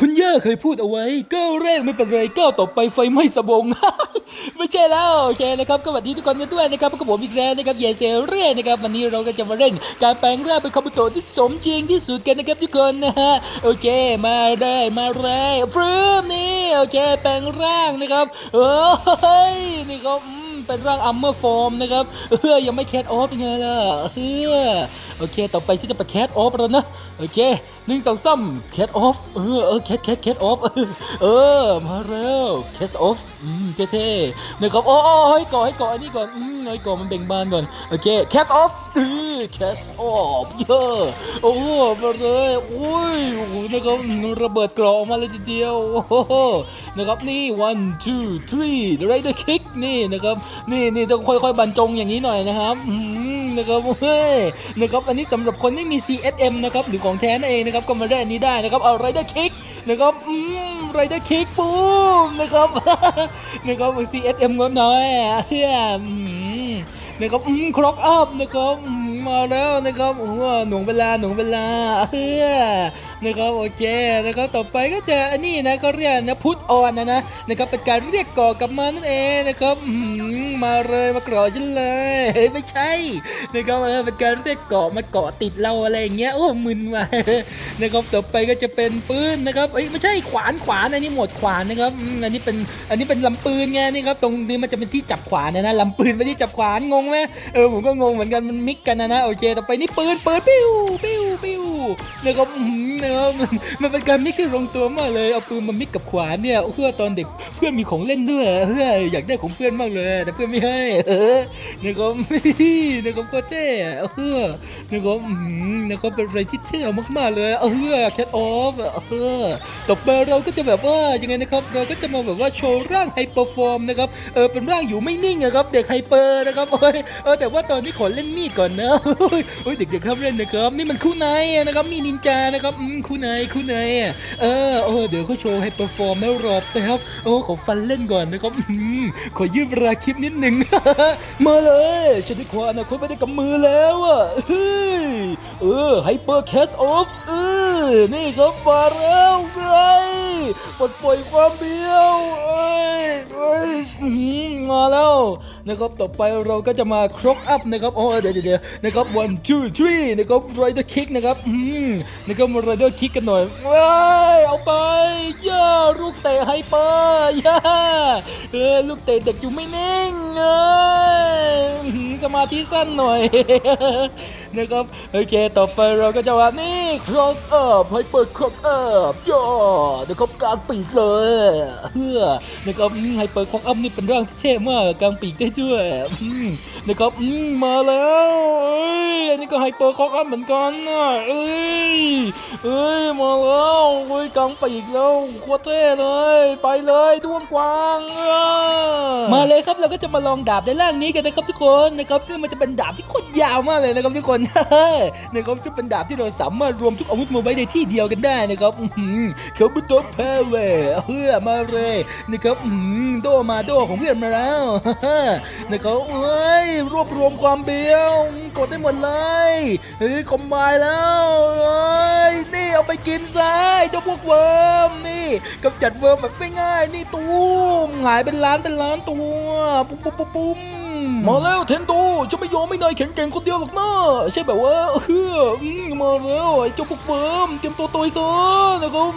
คุณย่าเคยพูดเอาไว้ก้าวแรกไม่เป็นไรก้าวต่อไปไฟไหม้สบง ไม่ใช่แล้วโอเคนะครับก็สวัสดีทุกคนกันด้วยนะครับพบกับผมอีกแล้วนะครับเยเซเร่นะครับวันนี้เราก็จะมาเล่น การแปลงร่างเป็นคอมพิวเตอร์ที่สมจริงที่สุดกันนะครับทุกคนนะฮะโอเคมาเลยมาเลยฟรึ้มนี่โอเคแปลงร่างนะครับเอ้ยนี่ครับเป็นร่างอัมเมอร์ฟอร์มนะครับเออยังไม่แคทออฟเป็นไงล่ะเออโอเค ต่อไปฉันจะไปแคทออฟแล้วนะโอเค หนึ่งสองสามแคทออฟเออเออแคทแคทแคทออฟเออมาแล้วแคทออฟอืมเท่ๆนะครับโอ้โอ้ให้ก่อให้ก่ออันนี้ก่อนอืมให้ก่อมันเบ่งบานก่อนโอเคแคทออฟอือแคทออฟเยอะโอ้มาเลยโอ้ยโอ้โหนะครับระเบิดกรอกออกมาเลยทีเดียวโอ้โหนะครับนี่ one two three rider kick นี่นะครับนี่นี่ต้องค่อยๆบรรจงอย่างนี้หน่อยนะครับอืม นะครับเฮ้ยนะครับอันนี้สำหรับคนไม่มี CSM นะครับหรือของแท้นั่นเองนะครับก็มาได้อันนี้ได้นะครับเอา rider kick นะครับอืม rider kick ปุ๊มนะครับนะครับ CSM งดน้อยเฮียนะครับอืมครอกอัพนะครับมาแล้วนะครับโอ้โหหน่วงเวลาหน่วงเวลาเฮียนะครับโอเคนะครับต่อไปก็จะอันนี้นะก็เรียกนะพุทออนนะนะนะครับเป็นการเรียกก่อกลับมานั่นเองนะครับอืม มาเลยมาเกรอฉันเลยเฮ้ยไม่ใช่นะครับเออเป็นการเรียกเกาะมาเกาะติดเราอะไรอย่างเงี้ยโอ้มึนว่ะนะครับต่อไปก็จะเป็นปืนนะครับเอ้ยไม่ใช่ขวานขวานอันนี้หมวดขวานนะครับอันนี้เป็นอันนี้เป็นลำปืนไงนี่ครับตรงนี้มันจะเป็นที่จับขวานนะนะลำปืนไม่ที่จับขวานงงไหมเออผมก็งงเหมือนกันมันมิกกันนะนะโอเคต่อไปนี่ปืนปืนปิ้วปิ้วปิ้ว นะครับอืมนะครับมันเป็นการมิกที่ลงตัวมากเลยเอาปืนมามิกกับขวานเนี่ยเพื่อตอนเด็กเพื่อนมีของเล่นด้วยเฮ้ยออยากได้ของเพื่อนมากเลย แต่เพื่อนไม่ให้ เออนะครับนะครับก็เจ๊เออนะครับอืมนะครับเป็นอะไรที่เท่มากๆเลยเออแคทออฟเออต่อไปเราก็จะแบบว่ายังไงนะครับ เราก็จะมาแบบว่าโชว์ร่างไฮเปอร์ฟอร์มนะครับเออเป็นร่างอยู่ไม่นิ่งนะครับเด็กไฮเปอร์นะครับโอ้ยเออแต่ว่าตอนนี้ขอเล่นมีดก่อนนะโอ้ยเด็กๆครับเล่นนะครับนี่มันคู่ไนนะครับมีนินจานะครับอืมคู่ไนคู่ไนอะเออเออเดี๋ยวเขาโชว์ไฮเปอร์ฟอร์มแล้วรอแป๊บโอ้ขอฟันเล่นก่อนนะครับอืมขอยืมเวลาคลิปนิดหนึ่งมาเลยฉันได้ควาอนาคตไม่ได้กับมือแล้วอะเฮ้ยเออไฮเปอร์แคสออฟเออนี่ครับมาแล้วไง ปลดปล่อยความเบี้ยวเอ้ยเอ้ยมาแล้วนะครับต่อไปเราก็จะมาครกอัพนะครับโอ้เดี๋ยวเดี๋ยวเดี๋ยวนะครับ one two three นะครับ rider kick นะครับอืมนะครับมา rider kick กันหน่อยเว้ยเอาไปย่าลูกเตะไฮเปอร์ย่าเออลูกเตะเด็กอยู่ไม่นิ่งเอ้ยสมาธิสั้นหน่อยนะครับโอเค ต่อไปเราก็จะว่านี่ ครอกอัพไฮเปอร์ครอกอัพย่านะครับกลางปีกเลยเฮ้อนะครับไฮเปอร์ครอกอัพนี่เป็นร่างที่เท่มากกลางปีกได้ด้วยนะครับอืมมาแล้วเอ้ยอันนี้ก็ไฮเปอร์ครอกอัพเหมือนกันนะเอ้ยเอ้ยมาแล้วเอ้ยกลางปีกแล้วโคตรเท่เลย ไปเลยดวงกวางมาเลยครับเราก็จะมาลองดาบในร่างนี้กันนะครับทุกคนนะครับซึ่งมันจะเป็นดาบที่โคตรยาวมากเลยนะครับทุกคนนะครับซึ่งเป็นดาบที่เราสามารถวมทุกอาวุธมาไว้ในที่เดียวกันได้นะครับเขาบุตรแพเวเพื่อมาเลยนะครับด้อหือโดมาโดของเพื่อนมาแล้วนะครับเอ้ยรวบรวมความเบี้ยวกดได้หมดเลยเฮ้ยคอมบน์แล้วเอ้ยนี่เอาไปกินซะเจ้าพวกเวิร์มนี่กำจัดเวิร์มแบบง่ายๆนี่ตูมหายเป็นล้านเป็นล้านตัวปุ๊บปุ๊บปุ๊บปุ๊บ มาแล้วเทนโดจะไม่ยอมไม่นายแข็งแกร่งคนเดียวหรอกนะใช่แบบว่าเฮ้อมาแล้วไอ้เจ้าพวกเฟิร์มเตรียมตัวตัวซะนะครับ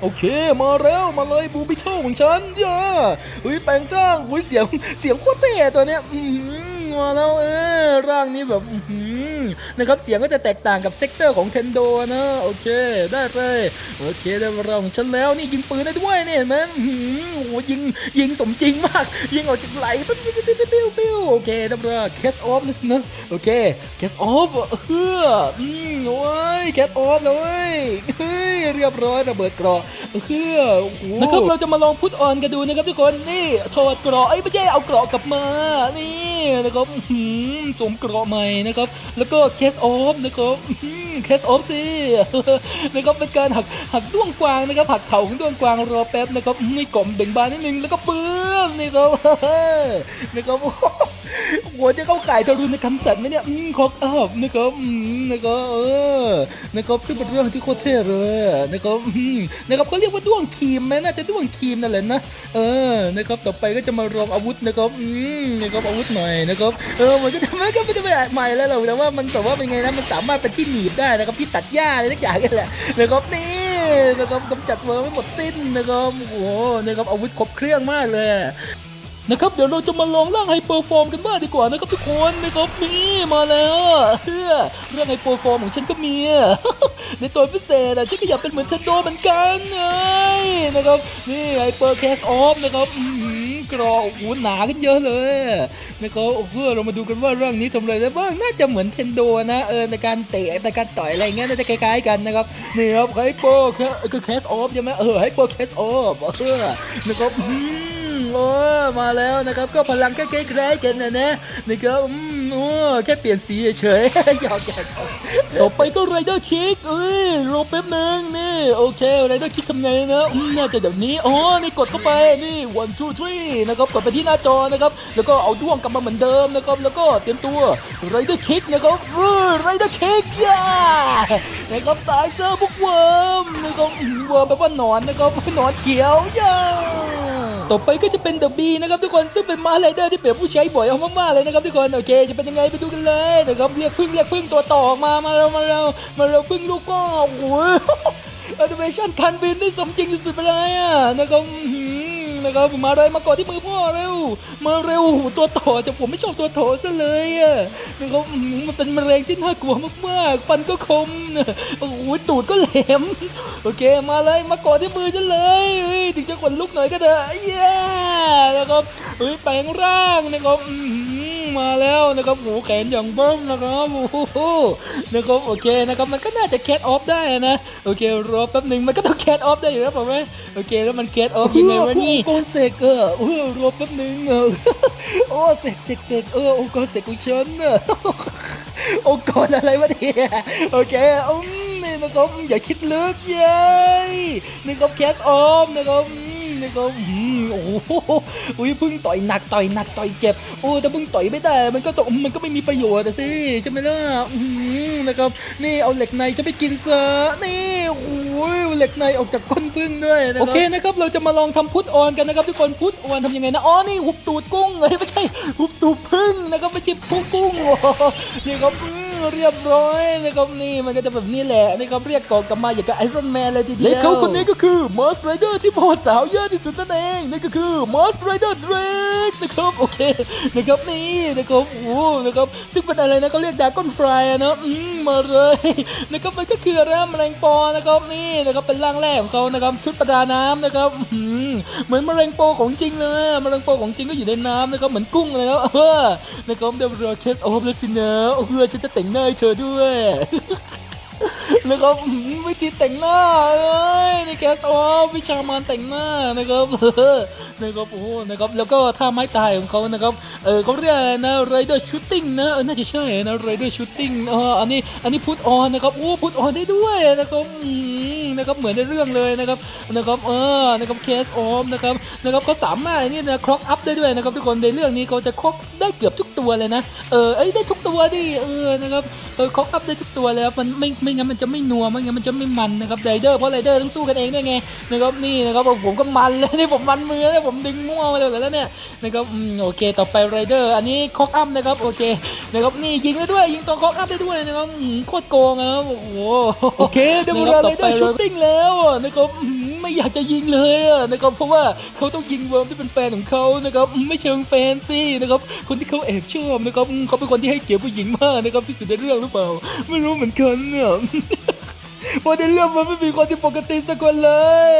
โอเคมาแล้วมาเลยบูบิเทิลของฉันย่าเฮ้ยแปลงร่างเฮ้ยเสียงเสียงโคตรเท่ตัวเนี้ยมาแล้วเออร่างนี้แบบ นะครับเสียงก็จะแตกต่างกับเซกเตอร์ของเทนโดนะโอเคได้เลยโอเคได้เวลองฉันแล้วนี่ยิงปืนได้ด้วยเนี่ยเห็นไหมอื้อหือโอ้ยิงยิงสมจริงมาก ยิงออกจากไหลปิ๊บปิ๊บปิ๊บปิ๊บปิ๊บปิ๊บโอเคได้เลาแคสออฟนะโอเคแคสออฟเฮ้ออืมโอ้ยแคสออฟเลยเฮ้ยเรียบร้อยระเบิดเกราะเฮ้อโอ้โหนะครับเราจะมาลองพุทออนกันดูนะครับทุกคนนี่ถอดเกราะไอ้ไม่ใช่เอาเกราะกลับมานี่ นะครับสวมเกราะใหม่นะครับ แล้วก็แคสออฟนะครับแคสออฟสินะครับเป็นการหักหักด้วงกวางนะครับหักเข่าของด้วงกวางรอแป๊บนะครับนี่กล่อมเบ่งบานนิดนึงแล้วก็ปื้มนี่ครับนะครับ หัวจะเข้าข่ายทารุณกรรมสัตว์ไหมเนี่ยอืมคอกอัพนะครับอืมนะครับเออนะครับซึ่งเป็นเรื่องที่โคตรเท่เลยนะครับอืมนะครับเขาเรียกว่าด้วงครีมไหมน่าจะด้วงครีมนั่นแหละนะเออนะครับต่อไปก็จะมาลองอาวุธนะครับอืมนะครับอาวุธหน่อยนะครับเออมันก็จะมันก็ไม่ได้ไปใหม่แล้วหรอกแต่ว่ามันแต่ว่าเป็นไงนะมันสามารถเป็นที่หนีบได้นะครับที่ตัดหญ้าอะไรทุกอย่างนี่แหละนะครับนี่นะครับกำจัดเวิร์ไม่หมดสิ้นนะครับโอ้โหนะครับอาวุธครบเครื่องมากเลย นะครับเดี๋ยวเราจะมาลองร่างไฮเปอร์ฟอร์มกันบ้างดีกว่านะครับทุกคนนะครับนี่มาแล้วเฮ้อเรื่องไฮเปอร์ฟอร์มของฉันก็มีในตัวพิเศษอะฉันก็อยากเป็นเหมือนเทนโดเหมือนกันไงนะครับนี่ไฮเปอร์แคสออฟนะครับอื้อหือกรอโอ้โหหนาขึ้นเยอะเลยนะครับเพื่อเรามาดูกันว่าเรื่องนี้ทำอะไรได้บ้างน่าจะเหมือนเทนโดนะเออในการเตะในการต่อยอะไรเงี้ยน่าจะคล้ายๆกันนะครับนี่ครับไฮเปอร์คือแคสออฟใช่ไหมเออไฮเปอร์แคสออฟเออนะครับ โอ้มาแล้วนะครับ ก็พลังใกล้ๆคล้ายกันนะนะนี่ก็อืมโอ้แค่เปลี่ยนสีเฉยๆหยอกหยอกต่อไปก็ไรเดอร์คิกเอ้ยรอแป๊บนึงนี่โอเคไรเดอร์คิกทำไงนะอืมน่าจะเดี๋ยวนี้อ๋อนี่กดเข้าไปนี่ one two three นะครับกดไปที่หน้าจอนะครับแล้วก็เอาด้วงกลับมาเหมือนเดิมนะครับแล้วก็เตรียมตัวไรเดอร์คิกนะครับเออไรเดอร์คิกย่านะครับตายซะพวกเวิร์มนะครับอืมเวิร์มแปลว่าหนอนนะครับหนอนเขียวย่า ต่อไปก็จะเป็นเดอะบีนะครับทุกคนซึ่งเป็นม้าไรเดอร์ที่เปรียบผู้ใช้บ่อยเอามากๆเลยนะครับทุกคนโอเค จะเป็นยังไงไปดูกันเลยนะครับเรียกพึ่งเรียกพึ่งตัวต่อออกมามาเรามาเรามาเราพึ่งลูกก็โอ้โหแอนิเมชันคันบินได้สมจริงสุดๆไปเลยอะนะครับ นะครับมาเลยมาก่อนที่มือพ่อเร็ว มาเร็วตัวต่อจะผมไม่ชอบตัวโถซะเลยอะนะครับมันเป็นมะเร็งที่น่ากลัวมากๆฟันก็คมโอ้โหตูดก็แหลมโอเคมาเลยมาก่อนที่มือฉันเลยถึงจะขนลุกหน่อยก็เถอะเย้นะครับเฮ้ยแปลงร่างนะครับอื มาแล้วนะครับโอ้โหแขนอย่างเบิ้มนะครับโอ้โหนะครับโอเคนะครับมันก็น่าจะแคทออฟได้นะโอเครอแป๊บหนึ่งมันก็ต้องแคทออฟได้อยู่แล้วผมไหมโอเคแล้วมันแคทออฟยังไงวะนี่โกนเสกเออเออรอแป๊บหนึ่งเออโอ้เสกเสกเสกเออองค์กรเสกของฉันเนอะองค์กรอะไรวะเนี่ยโอเคอืมนี่นะครับอย่าคิดลึกเย้ยนี่ครับแคทออฟนะครับ นี่ครับอืมโอ้โหอุ้ยเพึ่งต่อยหนักต่อยหนักต่อยเจ็บ โอ้แต่เพึ่งต่อยไม่ได้ มันก็ต้อมันก็ไม่มีประโยชน์สิใช่ไหมล่ะอืมนะครับนี่เอาเหล็กในจะไปกินซะนี่โอ้ยเหล็กในออกจากก้นพึ่งด้วยนะโอเคนะครับเราจะมาลองทำพุทออนกันนะครับทุกคนพุทออนทำยังไงนะอ๋อนี่หุบตูดกุ้งเอ้ยไม่ใช่หุบตูดพึ่งนะครับไม่ใช่พุกุ้งนี่ครับ เรียบร้อยนะครับนี่มันก็จะแบบนี้แหละนี่ครับเรียกกองกลับมาอย่างกับไอรอนแมนเลยทีเดียวและเขาคนนี้ก็คือมอสไรเดอร์ที่โหดสาวเยอะที่สุดนั่นเองนั่นก็คือมอสไรเดอร์เดรกนะครับโอเคนะครับนี่นะครับโอ้นะครับซึ่งเป็นอะไรนะก็เรียกดากอนฟรายนะอืมมาเลยนะครับมันก็คืออะไรนะแมลงปอนะครับนี่นะครับเป็นร่างแรกของเขานะครับชุดประดาน้ำนะครับอืมเหมือนแมลงปอของจริงเลยแมลงปอของจริงก็อยู่ในน้ำนะครับเหมือนกุ้งเลยนะเออนะครับเดี๋ยวรอเคสโอฟแล้วสินะเพื่อฉันจะแต่งนหน้าเธอด้วย แล้วก็ วิธีแต่งหน้าเอ้ยในแกสออฟวิชามานแต่งหน้านะครับนะครับโอ้นะครับแล้วก็ท่าไม้ตายของเขานะครับเออเขาเรียกนะไรเดอร์ชูตติ้งนะน่าจะใช่นะไรเดอร์ชูตติ้งเอออันนี้อันนี้พุทออนนะครับโอ้พุทออนได้ด้วยนะครับอืมนะครับเหมือนในเรื่องเลยนะครับนะครับเออนะครับเคสออฟนะครับนะครับเขาสามารถนี่นะคล็อกอัพได้ด้วยนะครับทุกคนในเรื่องนี้เขาจะคล็อกได้เกือบทุกตัวเลยนะเออเอ้ยได้ทุกตัวดิเออนะครับเออคล็อกอัพได้ทุกตัวเลยครับมันไม่ไม่งั้นมันจะไม่นัวไม่งั้นมันจะไม่มันนะครับไรเดอร์เพราะไรเดอร์ต้องสู้กันเองด้วยไงนะครับนี่นะครับผมก็มันเลยนี่ผมมันมือเลยผมดึงมั่วมาเลยแล้วเนี่ยนะครับอืมโอเคต่อไปไรเดอร์อันนี้คล็อกอัพนะครับโอเคนะครับนี่ยิงได้ด้วยยิงตอนคล็อกอัพได้ด้วยนะครับอืมโคตรโกงนะครับโอ้โหโอเคเดี๋ยวเราไรเดอร์ชูตติ้งแล้วอะนะครับอืมไม่อยากจะยิงเลยอะนะครับเพราะว่าเขาต้องยิงเวิร์มที่เป็นแฟนของเขานะครับอืมไม่เชิงแฟนสินะครับคนที่เขาแอบชอบนะครับอืมเขาเป็นคนที่ให้เกียรติผู้หญิงมากนะครับที่สุดในเรื่องหรือเปล่า ไม่รู้เหมือนกันเนี่ย เพราะในเรื่องมันไม่มีคนที่ปกติสักคนเลย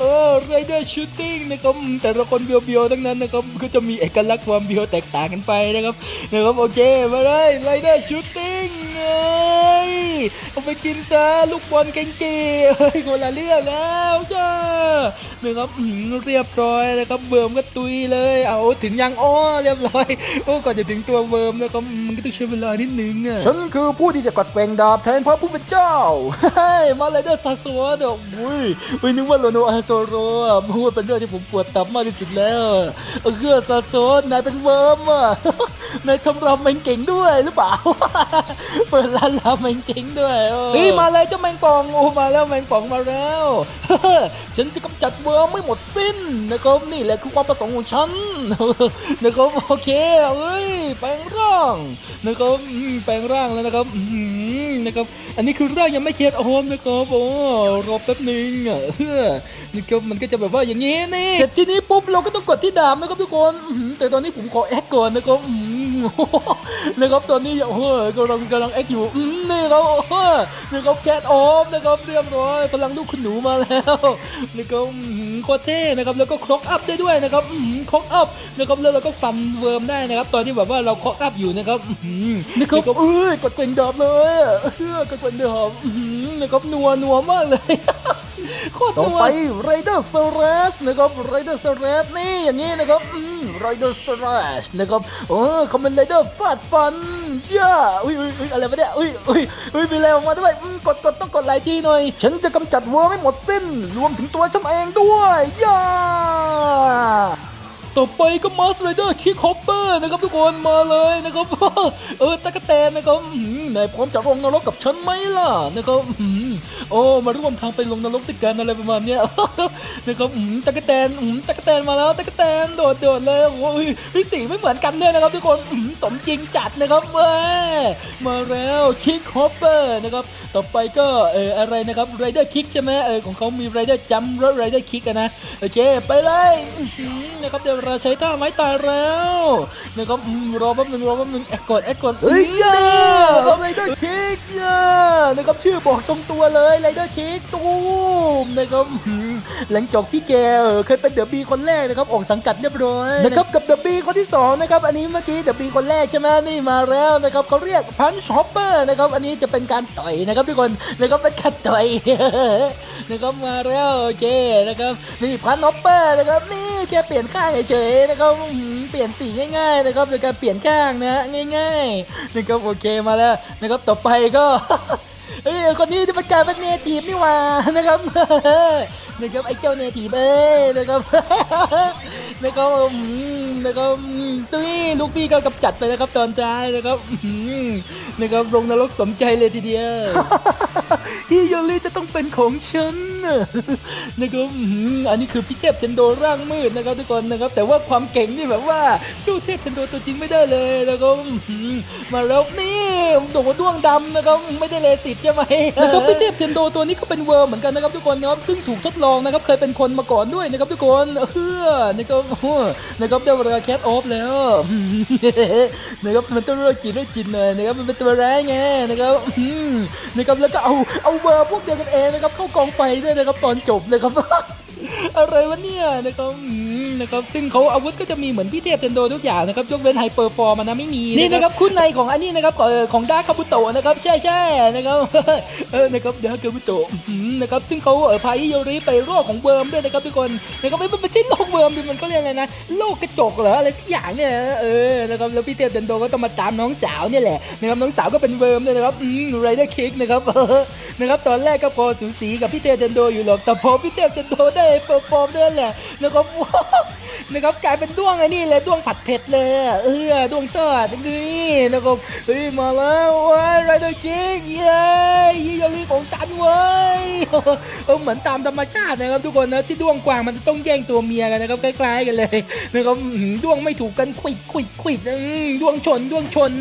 เออไรเดอร์ชูตติ้งนะครับแต่ละคนเบียวๆทั้งนั้นนะครับก็จะมีเอกลักษณ์ความเบียวแตกต่างกันไปนะครับนะครับโอเคมาเลยไรเดอร์ชูตติ้ง เอ้ยเอาไปกินซะลูกบอลเก่งๆเฮ้ยคนละเรื่องแล้วจ้านะครับอื้อหือเรียบร้อยนะครับเบิร์มก็ตุยเลย เอาถึงยังอ้อเรียบร้อยโอ้ก่อนจะถึงตัวเบิร์มนะครับมันก็ต้องใช้เวลานิดนึงอะฉันคือผู้ที่จะกัดแกว่งดาบแทนพระผู้เป็นเจ้าเฮ้ยมาเลยเดอร์ซาโซะเดี๋ยวอุ้ยไม่นึกว่าโลโนอาโซโรอะพูดเป็นเรื่องที่ผมปวดตับมากที่สุดแล้วเออเกือซาโซะนายเป็นเวิร์มอะนายทำรำเมงเก่งด้วยหรือเปล่าเปิดร้านรำเมงเก่งด้วยเฮ้ยมาเลยเจ้าแมงป่องโอ้มาแล้วแมงป่องมาแล้วฉันจะกำจัดเวิร์มไม่หมดสิ้นนะครับนี่แหละคือความประสงค์ของฉันนะครับโอเคเอ้ยแปลงร่างนะครับอืมแปลงร่างแล้วนะครับอืมนะครับอันนี้คือร่างยังไม่เคลียร์โอมนะครับโอ้รอแป๊บหนึงอะเฮ้อนี่ก็มันก็จะแบบว่าอย่างนี้นี่เสร็จทีนี้ปุ๊บเราก็ต้องกดที่ดาบนะครับทุกคนอื้อหือแต่ตอนนี้ผมขอแอคก่อนนะครับอื้อหือ นะครับตอนนี้โอ้ยกำลังกำลังเอ็กอยู่อืมนี่ครับโอ้โหนะครับแคทออฟนะครับเรียบร้อยพลังลูกคุณหนูมาแล้วนะครับ โคตรเท่นะครับแล้วก็คล็อกอัพได้ด้วยนะครับอื้อหือคล็อกอัพนะครับแล้วเราก็ฟันเวิร์มได้นะครับตอนที่แบบว่าเราคล็อกอัพอยู่นะครับอื้อหือนะครับเอ้ยกดเกรงดาบเลยอะเออกดเกรงดาบอื้อหือนะครับนัวนัวมากเลยโคตรต่อนัวไปไรเดอร์สเรสนะครับไรเดอร์สเรสนี่อย่างนี้นะครับไรเดอร์สเรสนะครับโอ้คอมเมนไรเดอร์ฟาดฟันย่าอุ้ยอุ้ยอุ้ยอะไรวะเนี่ยอุ้ยอุ้ยอุ้ยมีอะไรออกมาด้วยอืมกดกดต้องกดหลายทีหน่อย ฉันจะกำจัดวัวไม่หมดสิ้น รวมถึงตัวฉันเองด้วยย่า ต่อไปก็มาสไรเดอร์คิกฮอปเปอร์นะครับทุกคนมาเลยนะครับเออตะกะแตนนะครับอื้อหือนายพร้อมจะลงนรกกับฉันไหมล่ะนะครับโอ้มาร่วมทางไปลงนรกด้วยกันอะไรประมาณเนี้ยนะครับตะกะแตนตะกะแตนมาแล้วตะกะแตนโดดโดดเลยโอ้ยพี่สีไม่เหมือนกันด้วยนะครับทุกคนสมจริงจัดนะครับเว้มาแล้วคิกฮอปเปอร์นะครับต่อไปก็เอออะไรนะครับไรเดอร์คิกใช่ไหมเออของเขามีไรเดอร์จัมป์และไรเดอร์คิกนะโอเคไปเลยนะครับเดี๋ยวราใช้ท่าไม้ตายแล้วนะครับอืมรอแป๊บนึงรอแป๊บนึงแอคก่อนแอคก่อนเฮ้ยย่ย่าไรเดอร์คิกย่านะครับชื่อบอกตรงตัวเลยไรเดอร์คิกตูมนะครับอื้อหือหลังจากที่แกเออเคยเป็นเดอะบีคนแรกนะครับออกสังกัดเรียบร้อยนะครับกับเดอะบีคนที่สองนะครับอันนี้เมื่อกี้เดอะบีคนแรกใช่ไหมนี่มาแล้วนะครับเขาเรียกพันชอปเปอร์นะครับอันนี้จะเป็นการต่อยนะครับทุกคนนะครับเป็นการต่อยนะครับมาแล้วโอเคนะครับนี่พันฮอปเปอร์นะครับนี่ แค่เปลี่ยนข้างเฉยๆนะครับเปลี่ยนสีง่าย ๆ นะครับโดยการเปลี่ยนข้างนะง่ายๆนะครับโอเคมาแล้วนะครับต่อไปก็เอ้ยคนนี้ที่ประกาศเป็นเนทีฟนี่หว่านะครับนะครับไอ้เจ้าเนทีฟเอ้ยนะครับนะครับ นะครับอืมตุ้ยลูกพี่ก็กำจัดไปนะครับตอนท้ายนะครับอืมนะครับลงนรกสมใจเลยทีเดียวฮิโยริจะต้องเป็นของฉันน่ะนะครับอืมอันนี้คือพี่เทพเทนโดร่างมืดนะครับทุกคนนะครับ แต่ว่าความเก่งนี่แบบว่าสู้เทพเทนโดตัวจริงไม่ได้เลยนะครับอืมมาแล้วนี่โดดด้วงดำนะครับไม่ได้เลสิตใช่ไหมนะครับพี่เทพเทนโดตัวนี้ก็เป็นเวิร์มเหมือนกันนะครับทุกคนนะครับซึ่งถูกทดลองนะครับเคยเป็นคนมาก่อนด้วยนะครับทุกคนเออนะครับโอ้โหนะครับได้เวลาแคทออฟแล้วนะครับมันต้องเลิกจินเลิกจินหน่อยนะครับมันเป็นตัวแร้ายไงนะครับนะครับแล้วก็เอาเอาเบอร์พวกเดียวกันเองนะครับเข้ากองไฟด้วยนะครับตอนจบนะครับอะไรวะเนี่ยนะครับนะครับซึ่งเขาอาวุธก็จะมีเหมือนพี่เทพเทนโดทุกอย่างนะครับยกเว้นไฮเปอร์ฟอร์มนะไม่มีนี่นะครับคุณในของอันนี้นะครับของดาร์คาบุโตะนะครับใช่ใช่นะครับเออนะครับดาร์คาบุโตะนะครับซึ่งเขาเออพาอิโยริไปโรคของเวิร์มด้วยนะครับทุกคนนะครับไม่ไม่ใช่โร เวิร์มดิมันก็เรียกอะไรนะโรคกระจกเหรออะไรสักอย่างเนี่ยเออนะครับแล้วพี่เทพเทนโดก็ต้องมาตามน้องสาวเนี่ยแหละนะครับน้องสาวก็เป็นเวิร์มด้วยนะครับอืมไรเดอร์คิกนะครับเออนะครับตอนแรกก็พอสูสีกับพี่เทพเทนโดอยู่หรอกแต่พอพี่เทพเทนโดได้เปอร์ฟอร์มด้วยแหละนะครับนะครับกลายเป็นด้วงไอ้นี่เลยด้วงผัดเผ็ดเลยเออด้วงทอดนี่นะครับเฮ้ยมาแล้วว้ยไรเดอร์คิกเย้ยี่ยอรีของจันเว้ยเออเหมือนตามธรรมชาตินะครับทุกคนนะที่ด้วงกวางมันจะต้องแย่งตัวเมียกันนะครับคล้ๆกันเลยนะครับด้วงไม่ถูกกันควิดควิดควิดด้วงชนด้วงชน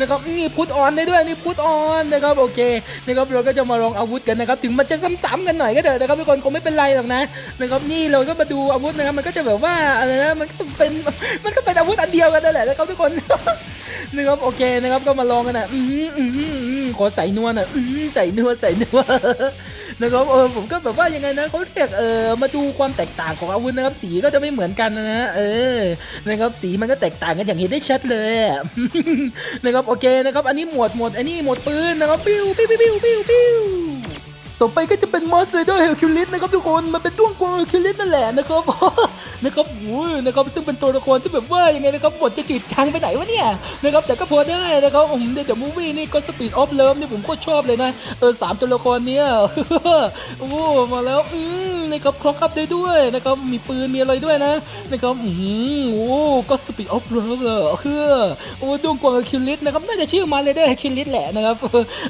นะครับนี่พุทออนได้ด้วยนี่พุทออนนะครับโอเคนะครับเราก็จะมาลองอาวุธกันนะครับถึงมันจะซ้ำๆกันหน่อยก็เถอะนะครับทุกคนคงไม่เป็นไรหรอกนะนะครับนี่เราก็มาดูอาวุธนะครับมันก็จะแบบว่าอะไรนะมันก็เป็นมันก็เป็นอาวุธอันเดียวกันนั่นแหละนะครับทุกคนนะครับโอเคนะครับก็มาลองกันนะอืมอืมขอใส่นวลน่อยอืมใส่นวลใส่นวล นะครับเออผมก็แบบว่ายังไงนะเขาเรียกเออมาดูความแตกต่างของอาวุธนะครับสีก็จะไม่เหมือนกันนะเออนะครับสีมันก็แตกต่างกันอย่างเห็นได้ชัดเลยนะครับโอเคนะครับอันนี้หมวดหมวดอันนี้หมวดปืนนะครับปิ้วปิ้วปิ้วปิ้วปิ้วต่อไปก็จะเป็นมอสเลเดอร์เฮลคิวลิสนะครับทุกคนมันเป็นด้วงกวางเฮลคิวลิสนั่นแหละนะครับ นะครับโอ้ยนะครับซึ่งเป็นตัวละครที่แบบว่ายังไงนะครับบทจะจืดจางไปไหนวะเนี่ยนะครับแต่ก็พอได้นะครับผมในเดอะมูฟวี่นี่ก็สปีดออฟเลิฟนี่ผมก็ชอบเลยนะเออสามตัวละครเนี้ยโอ้มาแล้วอืมนะครับคล็อกอัพได้ด้วยนะครับมีปืนมีอะไรด้วยนะนะครับอืมโอ้ก็สปีดออฟเลิฟเลยเออโอ้ดวงกวางคิวลิสนะครับน่าจะชื่อมาเลยได้คิวลิสแหละนะครับ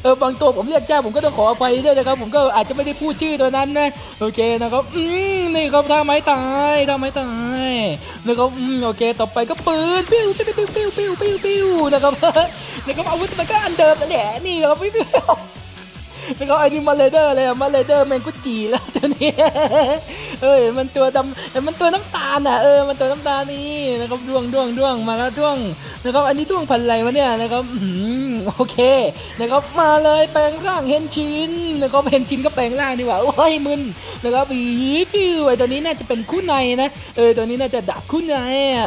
เออบางตัวผมเรียกยากผมก็ต้องขออภัยด้วยนะครับผมก็อาจจะไม่ได้พูดชื่อตัวนั้นนะโอเคนะครับอืมนี่ครับท่าไม้ตายท่าไม้ตายนะครับอืมโอเคต่อไปก็ปืนปิ้วปิ้วปิ้วปิ้วปิ้วปิ้วปิ้วนะครับนะครับอาวุธมันก็อันเดิมแหละนี่ครับปิ้วปิ้วแล้วก็ไอ้นี่มาเลเดอร์เลยมาเลเดอร์แมงกุจีแล้วตัวนี้เอ้ยมันตัวดำมันตัวน้ำตาลอะเออมันตัวน้ำตาลนี่นะครับด้วงด้วงด้วงมาแล้วด้วงนะครับอันนี้ด้วงพันอะไรวะเนี่ยนะครับ โอเคนะครับมาเลยแปลงร่างเฮนชินนะครับเฮนชินก็แปลงร่างดีกว่าโอ้ยมึนนะครับอีฟิวไอตัวนี้น่าจะเป็นคู่ในนะเออตัวนี้น่าจะดับคู่ใน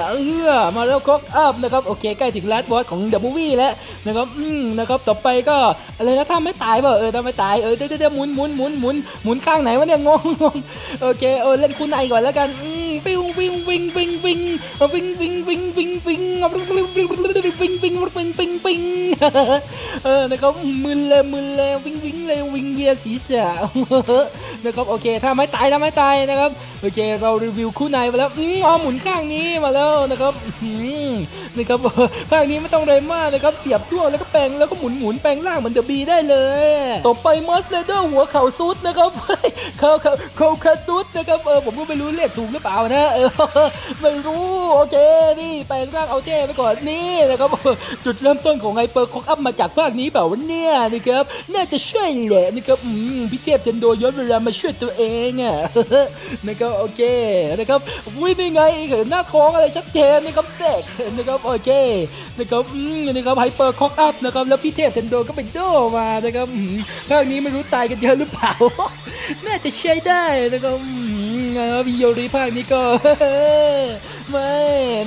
เออมาแล้วคอกอัพนะครับโอเคใกล้ถึงลาสบอสของเดอะมูวี่แล้วนะครับอืมนะครับต่อไปก็อะไรนะถ้าไม่ตายเปล่าเออถ้าไม่ตายเออเดี๋ยวเดี๋ยวเดี๋ยวหมุนหมุนหมุนหมุนหมุนข้างไหนวะเนี่ยงงงงโอเคเออเล่นคู่ในก่อนแล้วกันอืมฟิวฟิวฟิงฟิงฟิงฟิงฟิงฟิงฟิงฟิงฟิง ฟิงวิงวิงวิงฟิงฟิงเออนะครับมึนเลยมึนเลยวิงวิงเลยวิงเวียนศีรษะนะครับโอเคถ้าไม่ตายถ้าไม่ตายนะครับโอเคเรารีวิวคู่ในมาแล้วอ๋อหมุนข้างนี้มาแล้วนะครับ นะครับข้างนี้ไม่ต้องเลยมากนะครับเสียบด้วงแล้วก็แปลงแล้วก็หมุนหมุนแปลงร่างเหมือนเดอะบีได้เลยต่อไปมอสเลเดอร์หัวเข่าซุดนะครับเขาเขาเขาคาซุดนะครับเออผมก็ไม่รู้เรียกถูกหรือเปล่านะเออไม่รู้โอเคนี่แปลงร่างเอาเท่ไปก่อนนี่นะครับจุดเริ่มต้นของไฮเปอร์คอกอัพมาจากภาคนี้เปล่าวะเนี่ยนะครับน่าจะช่วยแหละนะครับอืมพี่เทพเทนโดย้อนเวลามาช่วยตัวเองอะนะครับโอเคนะครับวิ่งยังไงเห็นหน้าท้องอะไรชัดเจนนะครับเสกนะครับโอเคนะครับอืมนะครับไฮเปอร์คอกอัพนะครับแล้วพี่เทพเทนโดก็ไปโดมานะครับอืมภาคนี้ไม่รู้ตายกันเยอะหรือเปล่า น่าจะใช้ได้นะครับอืมนะครับพี่โยริภาคนี้ก็ ไม่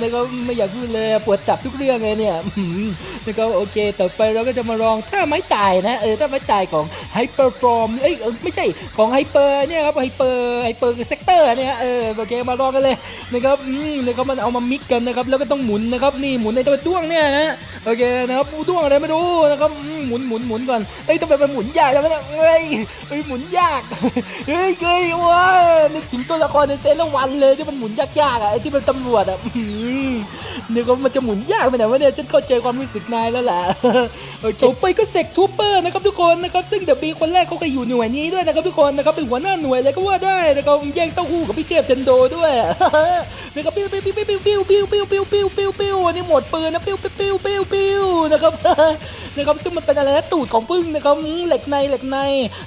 นะครับไม่อยากพูดเลยปวดจับทุกเรื่องเลยเนี่ยอืมนะครับโอเคต่อไปเราก็จะมาลองถ้าไม้ตายนะเออถ้าไม้ตายของไฮเปอร์ฟอร์มเอ้ยเออไม่ใช่ของไฮเปอร์เนี่ยครับไฮเปอร์ไฮเปอร์เซกเตอร์เนี่ยเออโอเคมาลองกันเลยนะครับอืมนะครับมันเอามามิกกันนะครับแล้วก็ต้องหมุนนะครับนี่หมุนในตัวด้วงเนี่ยนะโอเคนะครับด้วงอะไรไม่รู้นะครับหมุนหมุนหมุนก่อนเอ้ยทำไมมันหมุนยากจังวะเนี่ยเอ้ยเอ้ยหมุนยากเฮ้ยเฮ้ยว้านึกถึงตัวละครในเซนละวันเลยที่มันหมุนยากๆอะไอ้ที่เป็นตำรวจอะอื้อหือนึกว่ามันจะหมุนยากไปไหนวะเนี่ยฉันเข้าใจความรู้สึกนายแล้วแหละโอเคต่อไปก็เซกทูเปอร์นะครับทุกคนนะครับซึ่งเดอะบีคนแรกเขาก็อยู่หน่วยนี้ด้วยนะครับทุกคนนะครับเป็นหัวหน้าหน่วยเลยก็ว่าได้นะครับแย่งเต้าหู้กับพี่เทพเทนโดด้วยนะครับปิ้วปิ้วปิ้วปิ้วปิ้วปิ้วปิ้วปิ้วปิ้วปิ้วปิ้วอันนี้หมดปืนนะปิ้วปิ้วปิ้วปิ้วปิ้วนะครับ นะครับซึ่งมันเป็นอะไรนะตูดของพึ่งนะครับเหล็กในเหล็กใน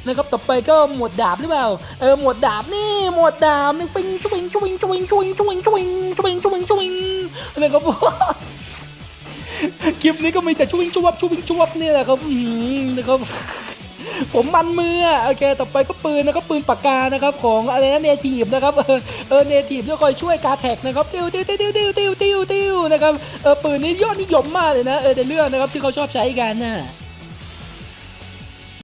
นะครับต่อไปก็หมวดดาบหรือเปล่าเออหมวดดาบนี่หมวดดาบนี่ฟิงชวิงชวิงชวิงชวิงชวิงชวิงชวิงชวิงชวิงนะครับคลิปนี้ก็มีแต่ชวิงชวับชวิงชวับนี่แหละครับนะครับ ผมมันมือโอเคต่อไปก็ปืนนะครับปืนปากกานะครับของอะไรนะเนทีฟนะครับเออเอเนทีฟแล้วคอยช่วยกาแท็กนะครับติวติวติวติวติวติวติวติวนะครับเออปืนนี้ยอดนิยมมากเลยนะเออในเรื่องนะครับที่เขาชอบใช้กันน่ะ